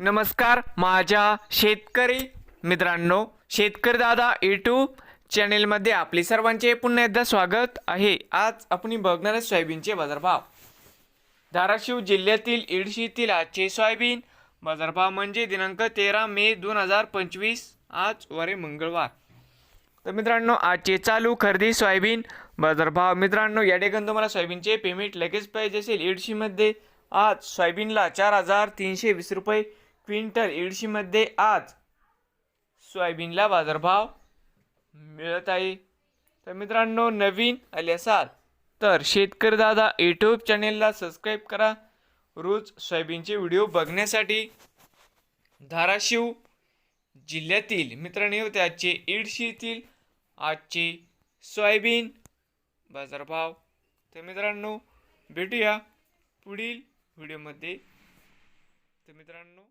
नमस्कार माझ्या शेतकरी मित्रांनो शेतकरी दादा यूट्यूब चॅनेलमध्ये आपले सर्वांचे पुन्हा एकदा स्वागत आहे. आज आपण बघणार आहे सोयाबीनचे बाजारभाव. धाराशिव जिल्ह्यातील इडशीतील आजचे सोयाबीन बाजारभाव म्हणजे दिनांक तेरा मे दोन हजार पंचवीस आज वारे मंगळवार. तर मित्रांनो आजचे चालू खरेदी सोयाबीन बाजारभाव. मित्रांनो या ठिकाणी तुम्हाला सोयाबीनचे पेमेंट लगेच पाहिजे असेल. इडशीमध्ये आज सोयाबीनला चार हजार तीनशे वीस रुपये क्विंटल इडशीमध्ये आज सोयाबीनला बाजारभाव मिळत आहे. तर मित्रांनो नवीन आले असाल तर शेतकरी दादा यूट्यूब चॅनेलला सबस्क्राईब करा. रोज सोयाबीनचे व्हिडिओ बघण्यासाठी धाराशिव जिल्ह्यातील मित्रांनो त्याचे इडशीतील आजचे सोयाबीन बाजारभाव. तर मित्रांनो भेटूया पुढील व्हिडिओमध्ये. तर मित्रांनो